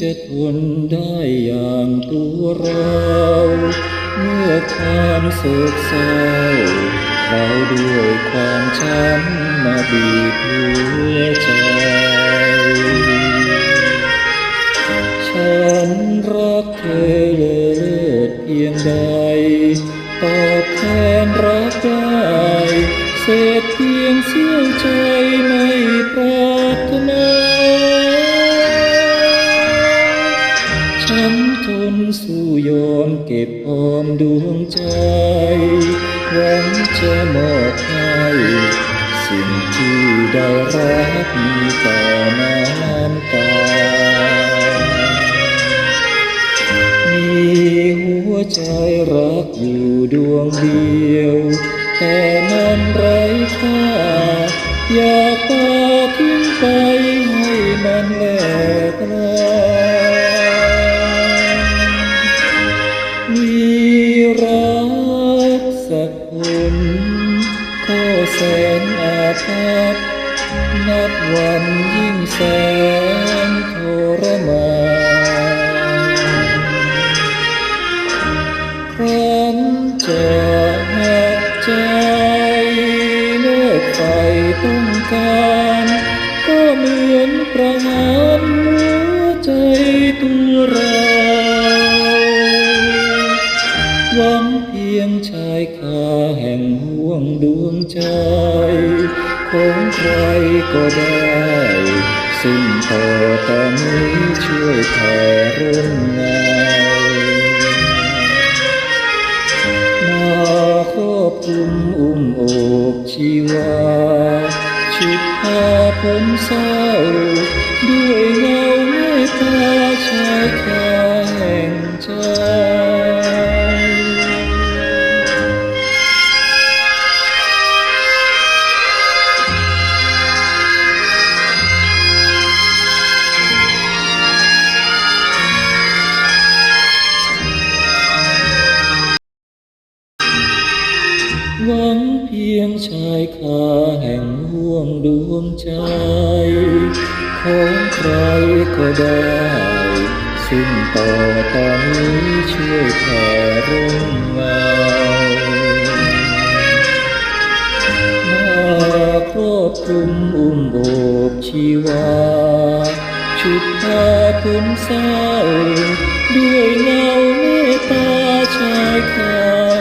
จะทนได้อย่างตัวเรา เมื่อความโศกเศร้าเราด้วยความช้ำมาบีบหัวใจ ฉันรักเธอเลิศเพียงใด ตอบแทนรักได้ เศษเพียงเสี้ยวใจ ทนสู้ยอมเก็บออมดวงใจหวังจะมอบให้สิ่งที่ได้รักมีต่อน้ำตา มีหัวใจรักอยู่ดวงเดียว แต่มันไร้ค่าอยา นอาภัพนับวันยิ่งแสนทรมานครั้นจะหักใจเลิกไฟต้องการก็เหมือนประหารหัวใจตัวเรา ยงชายคาแห่งห่วงดวงใจ ของใครก็ได้ซึ่งต่อตอนนี้ช่วยแผ่ร่มเงามาครอบคลุมอุ้มอบชีวา ชุดพาผมเศร้า ด้วยเงาเมตตาชายคาแห่งใจ หวังเพียงชายคาแห่งห่วงดวงใจ ของใครก็ได้ ซึ่งต่อตอนนี้ช่วยแผ่ร่มเงามาครอบคลุมอุ้มโอบชีวา ชุดผ้าพื้นเศร้า ด้วยเงาเมตตาชายคา